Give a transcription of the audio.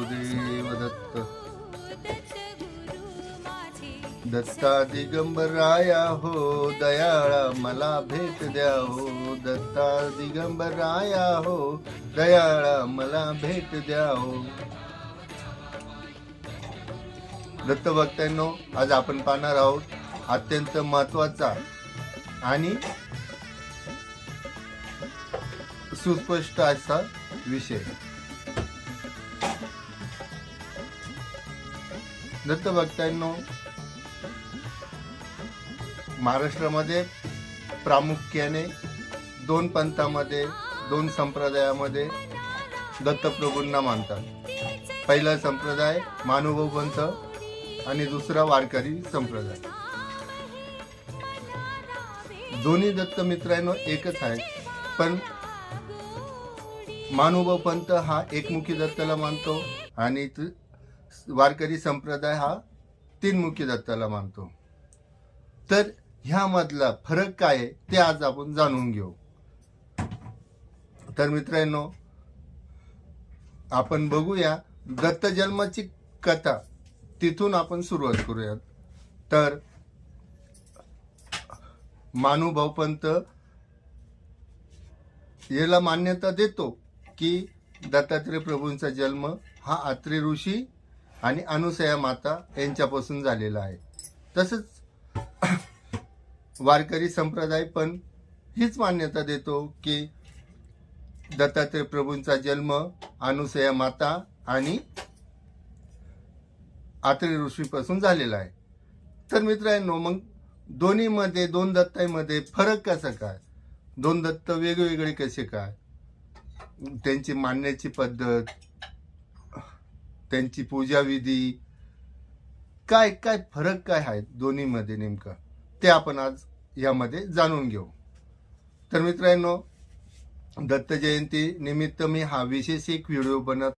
वासुदेव दत्त दत्ता दिगंबराया हो दयाळा मला भेट द्या हो। दत्ता दिगंबराया हो दयाळा मला भेट द्या हो। दत्त भक्तांनो आज आपण पाहणार आहोत अत्यंत महत्त्वाचा आणि सुस्पष्ट असा विषय. दत्त भक्तांनो महाराष्ट्रामध्ये प्रामुख्याने दोन पंथामध्ये दोन संप्रदायामध्ये दत्तप्रभूंना मानतात. पहिला संप्रदाय मानुभाव पंथ आणि दुसरा वारकरी संप्रदाय. दोन्ही दत्त मित्रांनो एकच आहे पण मानुभाव पंत हा एकमुखी दत्ताला मानतो आणि वारकरी संप्रदाय हा तीनमुखी दत्ताला मानतो. तर ह्यामधला फरक काय आहे ते आज आपण जाणून घेऊ. तर मित्रांनो आपण बघूया दत्त जन्माची कथा. तिथून आपण सुरुवात करूयात. तर मानुभावपंत याला मान्यता देतो की दत्तात्रय प्रभूंचा जन्म हा आत्रे ऋषी आणि अनुसया माता यांच्यापासून झालेला आहे. तसंच वारकरी संप्रदाय पण हीच मान्यता देतो की दत्तात्रय प्रभूंचा जन्म अनुसया माता आणि आत्रे ऋषीपासून झालेला आहे. तर मित्रांनो मग दोन्हीमध्ये दोन दत्तांमध्ये फरक कसा काय? दोन दत्त वेगवेगळे कसे काय? त्यांची मानण्याची पद्धत त्यांची पूजाविधी. काय काय फरक काय आहे दोन्हीमध्ये नेमका? ते आपण आज यामध्ये जाणून घेऊ. तर मित्रांनो दत्त जयंती निमित्त मी हा विशेष एक व्हिडिओ बनत